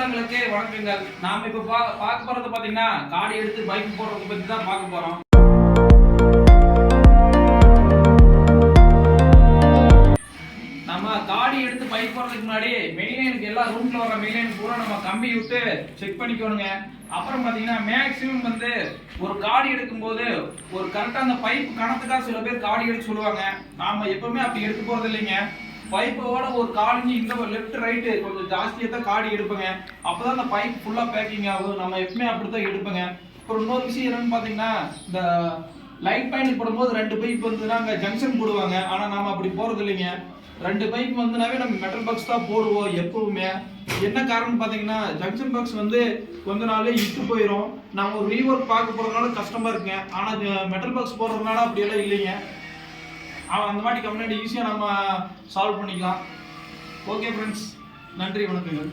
நாம இப்ப பா- பார்க்க போறது பாத்தீங்கன்னா காடி எடுத்து பைக் போடுறத பத்தி தான் பார்க்க போறோம். நம்ம காடி எடுத்து பைக் போடுறதுக்கு முன்னாடி மெயின்லைனுக்கு எல்லா ரூம்ல வர மெயின்லைன் பூரா நம்ம கம்பி விட்டு செக் பண்ணிக்கணுங்க. அப்புறம் பாத்தீங்கன்னா மேக்சிமம் வந்து ஒரு காடி எடுக்கும்போது ஒரு கரெக்டா அந்த பைப் கணத்துக்காக சில பேர் காடி எடுத்து சொல்லுவாங்க. நாம எப்பவுமே அப்படி எடுத்து போறது இல்லைங்க. பைப்போட ஒரு காலிஞ்சு இந்த லெஃப்ட் ரைட்டு கொஞ்சம் ஜாஸ்தியாக தான் காடி எடுப்பேங்க. அப்போ தான் அந்த பைப் ஃபுல்லாக பேக்கிங் ஆகும். நம்ம எப்பவுமே அப்படி தான் எடுப்பேங்க. அப்புறம் இன்னொரு விஷயம் என்னன்னு பார்த்தீங்கன்னா இந்த லைட் பாயிண்ட் போடும்போது ரெண்டு பைப் வந்துன்னா அங்கே ஜங்ஷன் போடுவாங்க. ஆனால் நாம் அப்படி போகிறது இல்லைங்க. ரெண்டு பைப் வந்துனாவே நம்ம மெட்டல் பாக்ஸ் தான் போடுவோம் எப்பவுமே. என்ன காரணம் பார்த்தீங்கன்னா ஜங்ஷன் பாக்ஸ் வந்து கொஞ்ச நாளே இட்டு போயிடும் நம்ம ஒரு ரீஒர்க் பார்க்க போகிறதுனால கஷ்டமாக இருக்குங்க. ஆனால் மெட்டல் பாக்ஸ் போடுறதுனால அப்படியெல்லாம் இல்லைங்க. அவன் அந்த மாதிரி கம்ப்ளைண்ட் ஈஸியாக நம்ம சால்வ் பண்ணிக்கலாம். ஓகே ஃப்ரெண்ட்ஸ் நன்றி வணக்கங்கள்.